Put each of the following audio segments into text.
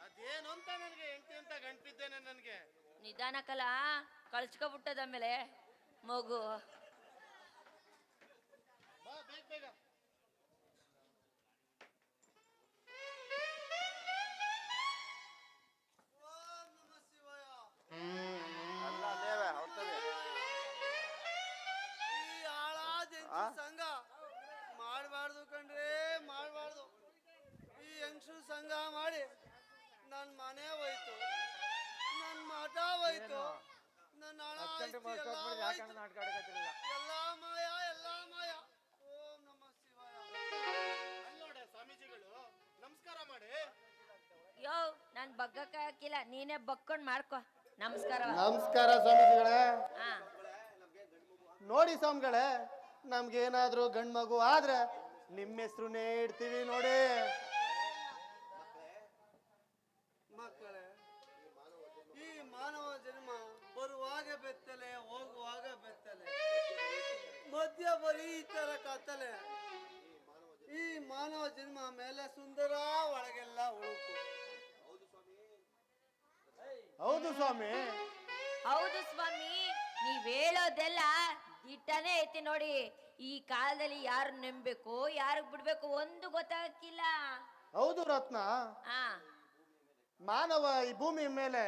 ಅದೇನು ಅಂತ ನನಗೆ ಹೆಂಡತಿ ಅಂತ ಗಂಟಿದ್ದೇನೆ ನನಗೆ ನಿಧಾನಕ್ಕಲ್ಲ ಕಳ್ಸ್ಕೊಬಿಟ್ಟದ ಮೇಲೆ ಮಗು. ಮಾಡಿ. ನನ್ನ ಮನೆ ಹೋಯ್ತು. ನನ್ನ ಮಠ ಹೋಯ್ತು. ನನ್ನ ಹಣ ಆಸ್ತಿ ಎಲ್ಲ ಹೋಯ್ತು. ಎಲ್ಲ ಮಾಯ ಎಲ್ಲ ಮಾಯ. ಓಂ ನಮ ಶಿವಾಯ. ಅಲ್ಲೋಡೆ ಸ್ವಾಮೀಜಿಗಳು ನಮಸ್ಕಾರ ಮಾಡಿ. ಯೋ ನಾನ್ ಬಗ್ಗಕ್ಕ ಹಾಕಿಲ್ಲ. ನೀನೇ ಬಕ್ಕೊಂಡ್ ಮಾಡ್ಕೊ. ನಮಸ್ಕಾರ. ನಮಸ್ಕಾರ ಸ್ವಾಮೀಜಿಗಳೇ. ಹಾ. ನೋಡಿ ಸ್ವಾಮಿಗಳೇ ನಮ್ಗೇನಾದ್ರೂ ಗಂಡ್ ಮಗು ಆದ್ರೆ ನಿಮ್ಮ ಹೆಸರುನೇ ಇಡ್ತೀವಿ ನೋಡಿ. ಬೆತ್ತಲೆ ಹೋಗುವಾಗ ಬೆತ್ತಲೆ. ಮಧ್ಯ ಬರೀ ಈ ತರ ಕತ್ತಲೆ ಈ ಮಾನವ ಜನ್ಮ ಮೇಲೆ ಸುಂದರ ಒಳಗೆಲ್ಲ ಉಳುಕು. ಹೌದು ಸ್ವಾಮಿ. ಹೌದು ಸ್ವಾಮಿ ನೀವ್ ಹೇಳೋದೆಲ್ಲ ದಿಟ್ಟನೇ ಐತಿ ನೋಡಿ. ಈ ಕಾಲದಲ್ಲಿ ಯಾರು ನಂಬೇಕು ಯಾರಿಗ್ ಬಿಡ್ಬೇಕು ಒಂದು ಗೊತ್ತಾಗಕ್ಕಿಲ್ಲ ಹೌದು ರತ್ನ. ಹಾ ಮಾನವ ಈ ಭೂಮಿ ಮೇಲೆ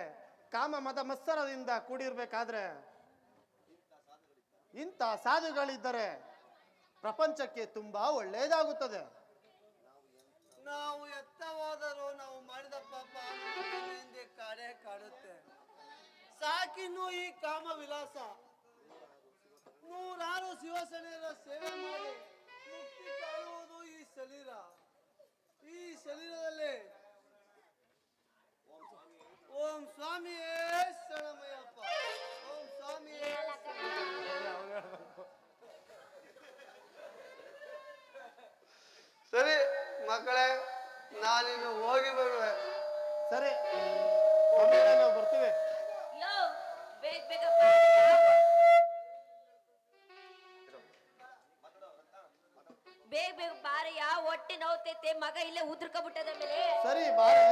ಕಾಮ ಮದ ಮತ್ಸರದಿಂದ ಕೂಡಿರ್ಬೇಕಾದ್ರೆ ಇಂಥ ಸಾಧುಗಳಿದ್ದರೆ ಪ್ರಪಂಚಕ್ಕೆ ತುಂಬಾ ಒಳ್ಳೆಯದಾಗುತ್ತದೆ ನಾವು ಎತ್ತವಾದರೂ ನಾವು ಮಾಡಿದ ಪಾಪ ಹಿಂದೆ ಕಾಡೇ ಕಾಡುತ್ತೆ. ಸಾಕಿನ್ನು ಈ ಕಾಮ ವಿಲಾಸ. ನೂರಾರು ಶಿವಸೇನೆಯರ ಸೇವೆ ಮಾಡಿ ಈ ಶರೀರ. ಈ ಶರೀರದಲ್ಲಿ ಮಕ್ಕಳೇ ನಾನಿನ್ನು ಹೋಗಿ ಬರುವೆ. ಸರಿ ನಾವು ಬರ್ತೀವಿ. ಯೋ ಬೇಗ ಬೇಗ ಬಾರಯ್ಯ. ಬೇಗ ಬೇಗ ಬಾರಯ್ಯ ಹೊಟ್ಟೆ ನೋವ್ತೈತೆ ಮಗ ಇಲ್ಲೇ ಉದ್ರಕೊಬಿಟ್ಟದ ಮೇಲೆ. ಸರಿ ಬಾರೆ.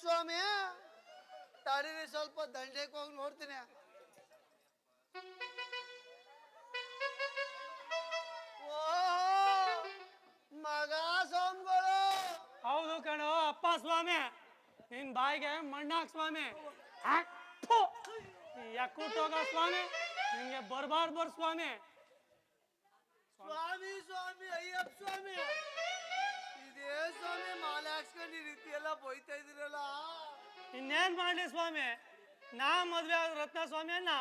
ಸ್ವಾಮಿ ತಡೀರಿ ಸ್ವಲ್ಪ ದಂಡೆಗೆ ಹೋಗಿ ನೋಡ್ತೀನಿ. ಓ ಮಗ ಸ್ವಾಮಿಗಳು. ಹೌದು ಕಣೋ ಅಪ್ಪ ಸ್ವಾಮಿ. ನಿನ್ ಬಾಯಿಗೆ ಮಣ್ಣಾಕ್ ಸ್ವಾಮಿ. ಈ ಸ್ವಾಮಿ ನಿಂಗೆ ಬರ್ಬಾರ್ದು ಬರ್ ಸ್ವಾಮಿ. ಸ್ವಾಮಿ ಸ್ವಾಮಿ ಅಯ್ಯಪ್ಪ ಸ್ವಾಮಿ. ಸ್ವಾಮಿ ಮಾಲೆ ಹಾಕ್ಸ್ಕೊಂಡು ಈ ರೀತಿ ಎಲ್ಲ ಬೈತಾ ಇದ್ದೀರಲ್ಲ? ಇನ್ನೇನ್ ಮಾಡ್ಲಿ ಸ್ವಾಮಿ? ನಾ ಮದ್ವೆ ಆಗ ರತ್ನ ಸ್ವಾಮಿಯನ್ನ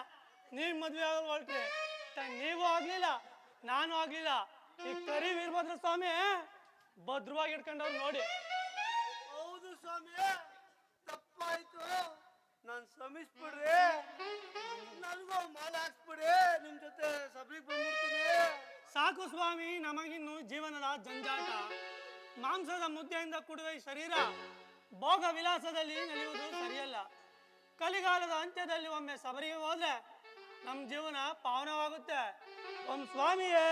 ನೀವ್ ಮದ್ವೆ ಆಗ ಹೊರಟ್ರಿ ತ- ನೀವು ಆಗ್ಲಿಲ್ಲ ನಾನು ಆಗ್ಲಿಲ್ಲ. ಈ ಕರಿ ವೀರಭದ್ರ ಸ್ವಾಮಿ ಭದ್ರವಾಗಿ ಇಟ್ಕೊಂಡವ್ರು ನೋಡಿ. ಹೌದು ಸ್ವಾಮಿ ತಪ್ಪಾಯ್ತು. ನಾನು ಶ್ರಮಿಸ್ಬಿಡ್ರಿ. ನನಗೂ ಮಾಲೆ ಹಾಕ್ಸ್ಬಿಡಿ ನಿಮ್ ಜೊತೆ ಸಬ್ರಿಗೆ ಬಂದ್ಬಿಡ್ತೀನಿ. ಸಾಕು ಸ್ವಾಮಿ ನಮಗಿನ್ನು ಜೀವನದ ಜಂಜಾಟ. ಮಾಂಸದ ಮುದ್ದೆಯಿಂದ ಕೂಡಿದ ಈ ಶರೀರ ಭೋಗ ವಿಲಾಸದಲ್ಲಿ ನಡೆಯುವುದು ಸರಿಯಲ್ಲ. ಕಲಿಗಾಲದ ಅಂತ್ಯದಲ್ಲಿ ಒಮ್ಮೆ ಸಬರಿಗೆ ಹೋದ್ರೆ ನಮ್ಮ ಜೀವನ ಪಾವನವಾಗುತ್ತೆ. ಓಂ ಸ್ವಾಮಿಯೇ.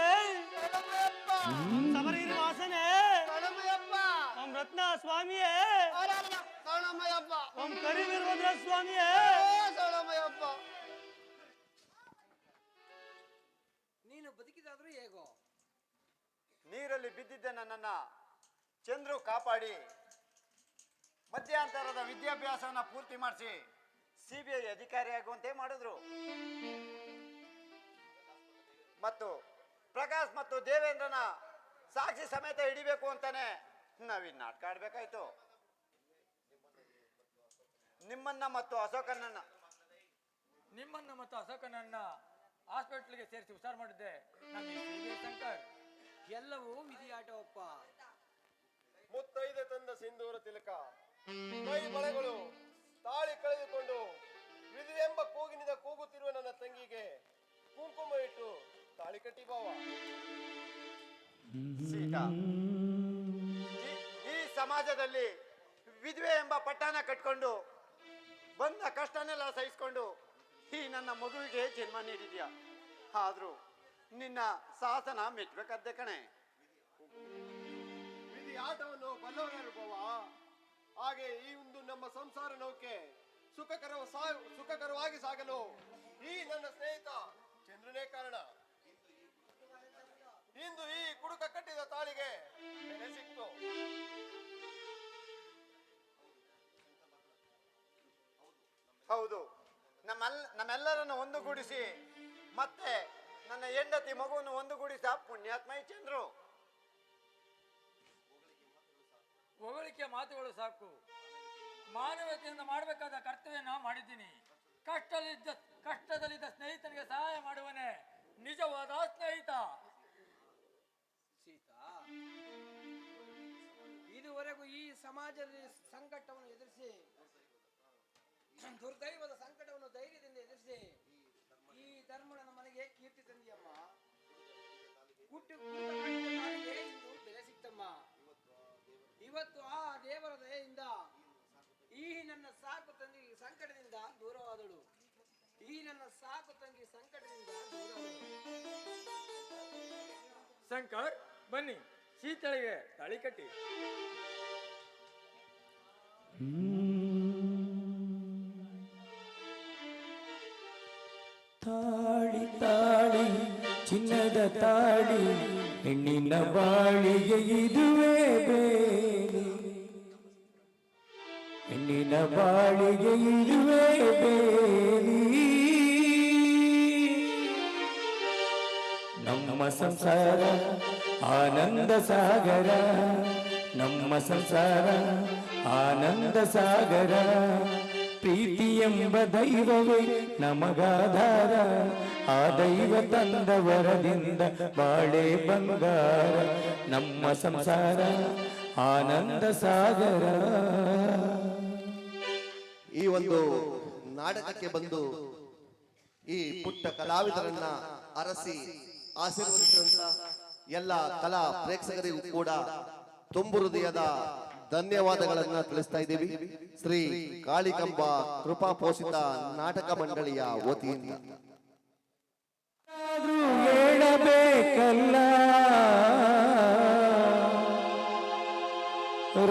ಸಬರಿ ವಾಸನೆ ಓಂ ರತ್ನ ಸ್ವಾಮಿಯೇ. ಓಂ ಕರಿವೀರಭದ್ರ ಸ್ವಾಮಿಯೇ. ನೀನು ಬದುಕಿದಾದ್ರೂ ಹೇಗೋ? ನೀರಲ್ಲಿ ಬಿದ್ದಿದ್ದೆ ನನ್ನನ್ನ. ಚಂದ್ರು ಕಾಪಾಡಿ ಮಧ್ಯಂತರದ ವಿದ್ಯಾಭ್ಯಾಸವನ್ನು ಪೂರ್ತಿ ಮಾಡಿಸಿ ಸಿ ಬಿ ಐ ಅಧಿಕಾರಿಯಾಗುವಂತೆ ಮಾಡಿದ್ರು. ಮತ್ತು ಪ್ರಕಾಶ್ ಮತ್ತು ದೇವೇಂದ್ರನ ಸಾಕ್ಷಿ ಸಮೇತ ಹಿಡಿಬೇಕು ಅಂತಾನೆ ನಾವಿನ್ ನಾಟಕ ಆಡ್ಬೇಕಾಯ್ತು. ನಿಮ್ಮನ್ನ ಮತ್ತು ಅಶೋಕನನ್ನ ನಿಮ್ಮನ್ನ ಮತ್ತು ಅಶೋಕನನ್ನ ಹಾಸ್ಪಿಟ್ಲಿಗೆ ಸೇರಿಸಿ ಹುಷಾರು ಮಾಡಿದ್ದೆ. ನಮ್ಮ ಈ ಸಿ ವಿ ಶಂಕರ್. ಎಲ್ಲವೂ ವಿಧಿಯಾಟವಪ್ಪ ಮುತ್ತೈದೆ ತಂದ ಸಿಂಧೂರ ತಿಲಕ. ಕೈ ಬಳೆಗಳು ತಾಳಿ ಕಳೆದುಕೊಂಡು ವಿಧಿ ಎಂಬ ಕೂಗಿನಿಂದ ಕೂಗುತ್ತಿರುವ ನನ್ನ ತಂಗಿಗೆ ಕುಂಕುಮ ಇಟ್ಟು ತಾಳಿ ಕಟ್ಟಿ ಬಾವ. ಈ- ಸಮಾಜದಲ್ಲಿ ವಿಧವೆ ಎಂಬ ಪಟ್ಟಾನ ಕಟ್ಕೊಂಡು ಬಂದ ಕಷ್ಟನೆಲ್ಲ ಸಹಿಸ್ಕೊಂಡು ಈ ನನ್ನ ಮಗುವಿಗೆ ಜನ್ಮ ನೀಡಿದ್ಯಾ? ಆದ್ರೂ ನಿನ್ನ ಸಾಹಸನ ಮೆಚ್ಚಬೇಕಾದ್ದೆ ಕಣೆ. ಆಟವನ್ನು ಬಲ್ಲವನಾಗಿರ್ಬೋವ ಬಾವ ಹಾಗೆ ಈ ಒಂದು ನಮ್ಮ ಸಂಸಾರ ನೌಕೆ ಸುಖಕರ ಸುಖಕರವಾಗಿ ಸಾಗಲು ಈ ನನ್ನ ಸ್ನೇಹಿತ ಚಂದ್ರನೇ ಕಾರಣ. ಇಂದು ಈ ಕುಡುಕ ಕಟ್ಟಿದ ತಾಳಿಗೆ ಸಿಕ್ತು. ಹೌದು ನಮ್ಮೆಲ್ಲ ನಮ್ಮೆಲ್ಲರನ್ನು ಒಂದುಗೂಡಿಸಿ, ಮತ್ತೆ ನನ್ನ ಹೆಂಡತಿ ಮಗುವನ್ನು ಒಂದುಗೂಡಿಸ ಪುಣ್ಯಾತ್ಮ ಚಂದ್ರು. ಹೊಗಳಿಕೆ ಮಾತುಗಳು ಸಾಕು. ಮಾನವತೆಯಿಂದ ಮಾಡಬೇಕಾದ ಕರ್ತವ್ಯನ ಮಾಡಿದ್ದೀನಿ. ಕಷ್ಟದಲ್ಲಿದ್ದ ಕಷ್ಟದಲ್ಲಿದ್ದ ಸ್ನೇಹಿತನಿಗೆ ಸಹಾಯ ಮಾಡುವನೇ ನಿಜವಾದ ಸ್ನೇಹಿತ. ಸೀತಾ, ಇದುವರೆಗೂ ಈ ಸಮಾಜದಲ್ಲಿ ಸಂಕಟವನ್ನು ಎದುರಿಸಿ, ದುರ್ದೈವದ ಸಂಕಟವನ್ನು ಧೈರ್ಯದಿಂದ ಎದುರಿಸಿ, ಈ ಧರ್ಮನ ಮನೆಗೆ ಕೀರ್ತಿ ತಂದಿಯಮ್ಮ. ಇವತ್ತು ಆ ದೇವರ ದಯೆಯಿಂದ ಈ ನನ್ನ ಸಾಕು ತಂಗಿ ಸಂಕಟದಿಂದ ದೂರವಾದಳು. ಈ ನನ್ನ ಸಾಕು ತಂಗಿ ಸಂಕಟದಿಂದ ದೂರವಾದಳು. ಶಂಕರ್ ಬನ್ನಿ. ಶೀತಳಿಗೆ ತಳಿ ಕಟ್ಟಿ. ತಾಳಿ ತಾಳಿ ಚಿನ್ನದ ತಾಳಿ ಹೆಣ್ಣಿನ ಬಾಳಿಗೆ ಇದುವೇ ಬಾಳಿಗೆ ಇದುವೇ ಬೇರೆ ನಮ್ಮ ಸಂಸಾರ, ಆನಂದ ಸಾಗರ. ನಮ್ಮ ಸಂಸಾರ, ಆನಂದ ಸಾಗರ. ಪ್ರೀತಿ ಎಂಬ ದೈವವೇ ನಮಗಾಧಾರ. ಆ ದೈವ ತಂದ ವರದಿಂದ ಬಾಳೆ ಬಂಗಾರ. ನಮ್ಮ ಸಂಸಾರ, ಆನಂದ ಸಾಗರ. ಈ ಒಂದು ನಾಟಕಕ್ಕೆ ಬಂದು ಈ ಪುಟ್ಟ ಕಲಾವಿದರನ್ನ ಅರಸಿ ಆಶೀರ್ವದಿಸಿದಂತ ಎಲ್ಲ ಕಲಾ ಪ್ರೇಕ್ಷಕರಿಗೂ ಕೂಡ ತುಂಬು ಹೃದಯದ ಧನ್ಯವಾದಗಳನ್ನ ತಿಳಿಸ್ತಾ ಇದ್ದೀವಿ. ಶ್ರೀ ಕಾಳಿಕಂಬ ಕೃಪಾ ಪೋಷಿತ ನಾಟಕ ಮಂಡಳಿಯ ವತಿಯಿಂದ.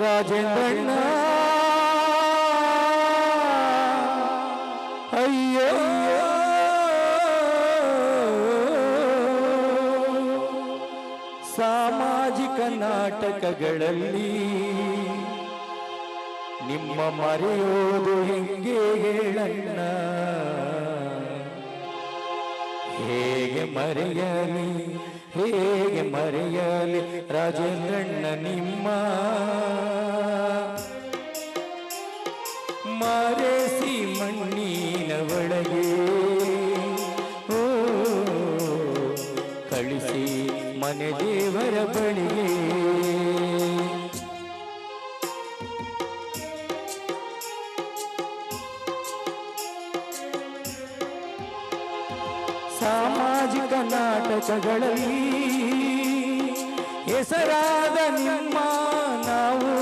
ರಾಜೇಂದ್ರಣ್ಣ ಸಾಮಾಜಿಕ ನಾಟಕಗಳಲ್ಲಿ ನಿಮ್ಮ ಮರೆಯೋದು ಹೆಂಗೆ ಹೇಳಣ್ಣ? ಹೇಗೆ ಮರೆಯಲಿ? ಹೇಗೆ ಮರೆಯಲಿ ರಾಜೇಂದ್ರಣ್ಣ ನಿಮ್ಮ? ಮರೆಸಿ ಮಣ್ಣಿನ ಒಳಗೆ. ಓ, ಕಳಿಸಿ ಮನೆ ದೇವರ ಬಳಿಗೆ ಸಾಮಾಜಿಕ ನಾಟಕಗಳಲ್ಲಿ ಹೆಸರಾದ ನಿಮ್ಮ ನಾವು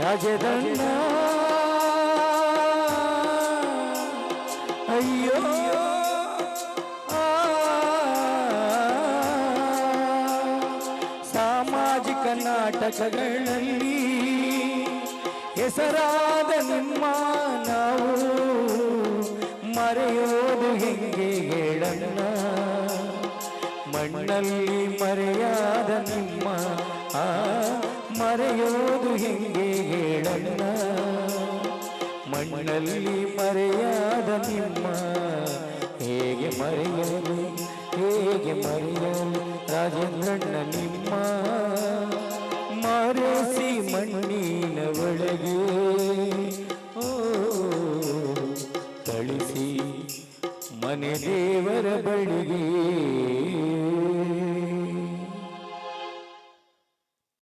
ರಾಜದಣ್ಣ ನಾಟಕಗಳಲ್ಲಿ ಹೆಸರಾದ ನಿಮ್ಮ ನಾವು ಮರೆಯೋದು ಹೆಂಗೆ ಹೇಳಣ್ಣ? ಮಣ್ಣಲ್ಲಿ ಮರೆಯಾದ ನಿಮ್ಮ, ಆ, ಮರೆಯೋದು ಹೆಂಗೆ ಹೇಳಣ್ಣ? ಮಣ್ಣಲ್ಲಿ ಮರೆಯಾದ ನಿಮ್ಮ, ಹೇಗೆ ಮರೆಯಲು ಹೇಗೆ ಮರೆಯಲು ರಾಜೇಂದ್ರಣ್ಣ ನಿಮ್ಮ? ಮಣ್ಣಿನ ಒಳಗೆ ಓ ಕಳಿಸಿ ಮನೆ ದೇವರ ಬಳಿಗೆ.